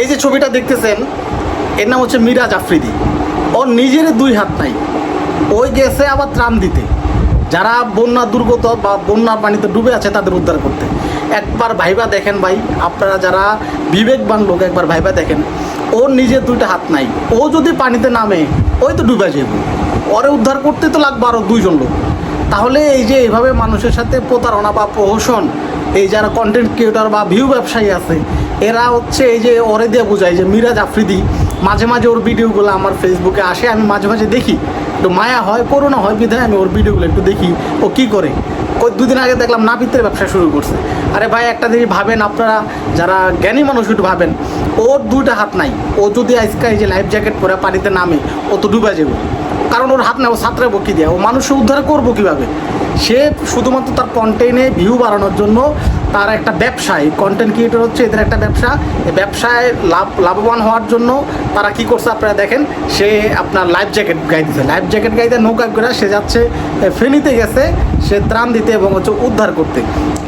এই যে ছবিটা দেখতেছেন, এর নাম হচ্ছে মিরাজ আফ্রিদি। ওর নিজের দুই হাত নাই। ওই গেছে আবার ত্রাণ দিতে। যারা বন্যা দুর্গত বা বন্যার পানিতে ডুবে আছে, তাদের উদ্ধার করতে। একবার ভাইবা দেখেন ভাই, আপনারা যারা বিবেকবান লোক, একবার ভাইবা দেখেন, ওর নিজের দুইটা হাত নাই। ও যদি পানিতে নামে, ওই তো ডুবে যাবে ওরে উদ্ধার করতে তো লাগবে আরও দুইজন লোক। তাহলে এই যে এইভাবে মানুষের সাথে প্রতারণা বা প্রহসন এই যারা কন্টেন্ট ক্রিয়েটর বা ভিউ ব্যবসায়ী আছে, এরা হচ্ছে এই যে ওরে দিয়ে বোঝায় যে মিরাজ আফ্রিদি, মাঝে মাঝে ওর ভিডিওগুলো আমার ফেসবুকে আসে, আমি মাঝে মাঝে দেখি। একটু মায়া হয় করোনা হয়, বিধায় আমি ওর ভিডিওগুলো একটু দেখি, ও কি করে? ওই দুদিন আগে দেখলাম নাপিতের ব্যবসা শুরু করছে। আরে ভাই, একটা জিনিস ভাবেন আপনারা, যারা জ্ঞানী মানুষ একটু ভাবেন, ওর দুইটা হাত নাই। ও যদি আজকে এই যে লাইফ জ্যাকেট পরে পানিতে নামে, ও তো ডুবে যাবে। কারণ ওর হাত নেই, ও সাঁতরাবো কি দিয়ে। ও মানুষকে উদ্ধার করব কীভাবে? সে শুধুমাত্র তার কন্টেন্টে ভিউ বাড়ানোর জন্য তার একটা ব্যবসায় কন্টেন্ট ক্রিয়েটর হচ্ছে এদের একটা ব্যবসা। এই ব্যবসায় লাভ, লাভবান হওয়ার জন্য তারা কি করছে আপনারা দেখেন, সে আপনার লাইফ জ্যাকেট গাই দিচ্ছে লাইফ জ্যাকেট গাইতে নৌকা করে সে যাচ্ছে ফেনীতে গেছে, সে ত্রাণ দিতে এবং হচ্ছে উদ্ধার করতে।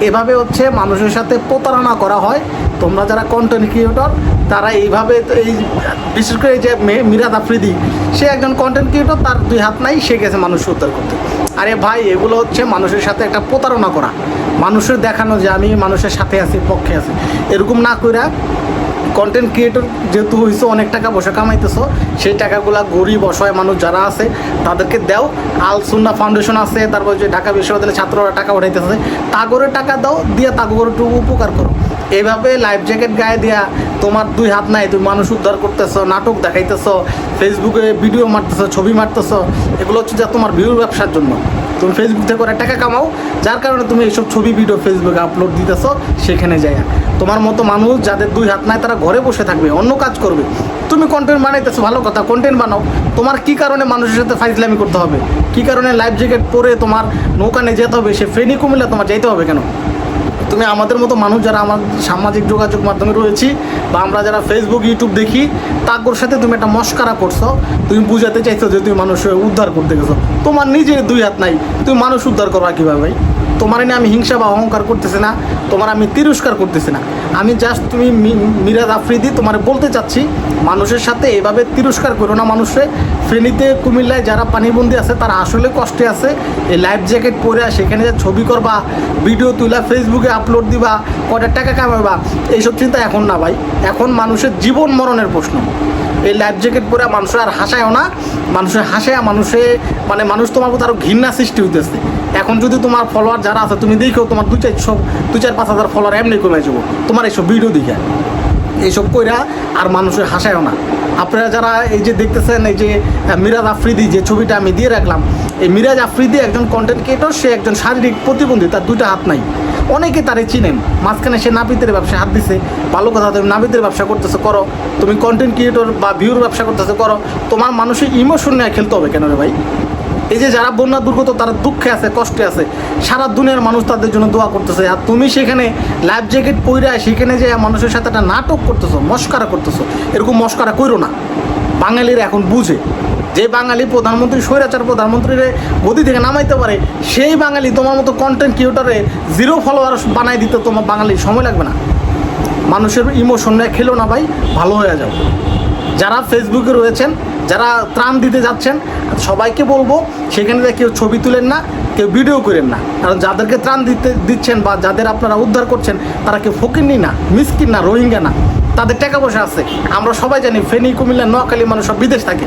এভাবে হচ্ছে মানুষের সাথে প্রতারণা করা হয়। তোমরা যারা কন্টেন্ট ক্রিয়েটর তারা এইভাবে এই, বিশেষ করে এই যে মে- মিরাজ আফ্রিদি, সে একজন কন্টেন্ট ক্রিয়েটর তার দুই হাত নাই, সে গেছে মানুষ উদ্ধার করতে। আরে ভাই, এগুলো হচ্ছে মানুষের সাথে একটা প্রতারণা করা। মানুষের দেখানো যে আমি মানুষের সাথে আছি, পক্ষে আছি। এরকম না কইরা কন্টেন্ট ক্রিয়েটর যেহেতু হয়েছে অনেক টাকা পয়সা কামাইতেছো, সেই টাকাগুলা গরিব, অসহায় মানুষ যারা আছে, তাদেরকে দাও। আল সুন্না ফাউন্ডেশন আছে, তারপর যে ঢাকা বিশ্ববিদ্যালয়ের ছাত্ররা টাকা উঠাইতেছে তাগরে টাকা দাও, দিয়ে তাগরে একটু উপকার করো। এইভাবে লাইফ জ্যাকেট গায়ে দিয়া তোমার দুই হাত নাই, তুমি মানুষ উদ্ধার করতেছো, নাটক দেখাইতেছ ফেসবুকে ভিডিও মারতেছো, ছবি মারতেছো, এগুলো হচ্ছে যা তোমার ভিউর ব্যবসার জন্য। তুমি ফেসবুক থেকে করে টাকা কামাও, যার কারণে তুমি এইসব ছবি ভিডিও ফেসবুকে আপলোড দিতেছো, সেখানে যায় তোমার মতো মানুষ যাদের দুই হাত নাই, তারা ঘরে বসে থাকবে, অন্য কাজ করবে। তুমি কন্টেন্ট বানাইতেছো, ভালো কথা কন্টেন্ট বানাও। তোমার কি কারণে মানুষের সাথে ফাইজলামি করতে হবে? কি কারণে লাইফ জ্যাকেট পরে তোমার নৌকা নিয়ে যেতে হবে? সে ফেনি কুমিল্লা তোমার যাইতে হবে কেন? তুমি আমাদের মতো মানুষ যারা আমার সামাজিক যোগাযোগ মাধ্যমে রয়েছি বা আমরা যারা ফেসবুক ইউটিউব দেখি তাগোর সাথে তুমি একটা মস্কারা করছ। তুমি বুঝাতে চাইছো যে তুমি মানুষ উদ্ধার করতে গেছো। তোমার নিজের দুই হাত নাই। তুমি মানুষ উদ্ধার করবা কীভাবে ভাই? তোমার আমি হিংসা বা অহংকার করতেছি না, তোমার আমি তিরস্কার করতেছি না। আমি জাস্ট তুমি মিরাজ আফ্রিদি তোমার বলতে চাচ্ছি, মানুষের সাথে এভাবে তিরস্কার করো না মানুষে। ফেনীতে, কুমিল্লায় যারা পানিবন্দি আছে, তারা আসলে কষ্টে আছে। এই লাইফ জ্যাকেট পরে সেখানে যে ছবি করবা ভিডিও তুলা ফেসবুকে আপলোড দিবা, কয়টা টাকা কামাবা এইসব চিন্তা এখন না ভাই। এখন মানুষের জীবন মরণের প্রশ্ন। এই লাইফ জ্যাকেট পরে মানুষের আর হাসায়ও না মানুষের হাসায় মানুষে মানে মানুষ তোমার প্রতি আরও ঘৃণা সৃষ্টি হইতেছে। এখন যদি তোমার ফলোয়ার যারা আছে, তুমি দেখো তোমার দু চার সব দু চার পাঁচ হাজার ফলোয়ার এমনি কমে যাব তোমার এইসব ভিডিও দেখে। এইসব কইরা আর মানুষের হাসায়ও না। আপনারা যারা এই যে দেখতেছেন, এই যে মিরাজ আফ্রিদি যে ছবিটা আমি দিয়ে রাখলাম, এই মিরাজ আফ্রিদি একজন কন্টেন্ট ক্রিয়েটর সে একজন শারীরিক প্রতিবন্ধী, তার দুইটা হাত নাই। অনেকে তারে চিনেন। মাঝখানে সে নাপিতের ব্যবসা হাত দিছে। ভালো কথা, তুমি নাপিতের ব্যবসা করতেছো, করো। তুমি কন্টেন্ট ক্রিয়েটর বা ভিউর ব্যবসা করতেছো, করো। তোমার মানুষের ইমোশন নিয়ে খেলতে হবে কেন রে ভাই? এই যে যারা বন্যা দুর্গত তারা দুঃখে আছে, কষ্টে আছে। সারা দুনিয়ার মানুষ তাদের জন্য দোয়া করতেছে। আর তুমি সেখানে লাইফ জ্যাকেট পইরা সেখানে যে মানুষের সাথে একটা নাটক করতেছো, মস্কারা করতেছো। এরকম মস্কারা করো না। বাঙালিরা এখন বুঝে। যে বাঙালি প্রধানমন্ত্রী, স্বৈরাচার প্রধানমন্ত্রীর গদি থেকে নামাইতে পারে, সেই বাঙালি তোমার মতো কন্টেন্ট ক্রিয়েটারে জিরো ফলোয়ার বানাই দিতে তোমার বাঙালির সময় লাগবে না। মানুষের ইমোশন নিয়ে খেলো না ভাই, ভালো হয়ে যাও। যারা ফেসবুকে রয়েছেন, যারা ত্রাণ দিতে যাচ্ছেন, সবাইকে বলব, সেখানে কেউ ছবি তুলেন না, কেউ ভিডিও করেন না। কারণ যাদেরকে ত্রাণ দিতে দিচ্ছেন বা যাদের আপনারা উদ্ধার করছেন, তারা কেউ ফকিরনি না, মিসকিন না, রোহিঙ্গা না। তাদের টাকা পয়সা আছে। আমরা সবাই জানি ফেনী, কুমিল্লা, নোয়াখালী মানুষ সব বিদেশ থাকে।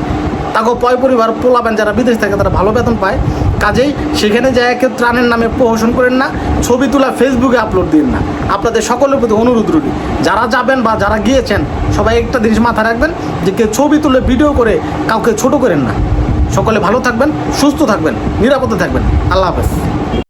তাকে পয় পরিবার, পোলাবেন যারা বিদেশ থাকে, তারা ভালো বেতন পায়। কাজেই সেখানে যায় কেউ ত্রাণের নামে প্রহসন করেন না, ছবি তোলা ফেসবুকে আপলোড দিন না। আপনাদের সকলের প্রতি অনুরোধ রইল, যারা যাবেন বা যারা গিয়েছেন, সবাই একটা জিনিস মাথায় রাখবেন, যে কেউ ছবি তুলে ভিডিও করে কাউকে ছোট করেন না। সকলে ভালো থাকবেন, সুস্থ থাকবেন, নিরাপদে থাকবেন। আল্লাহ হাফেজ।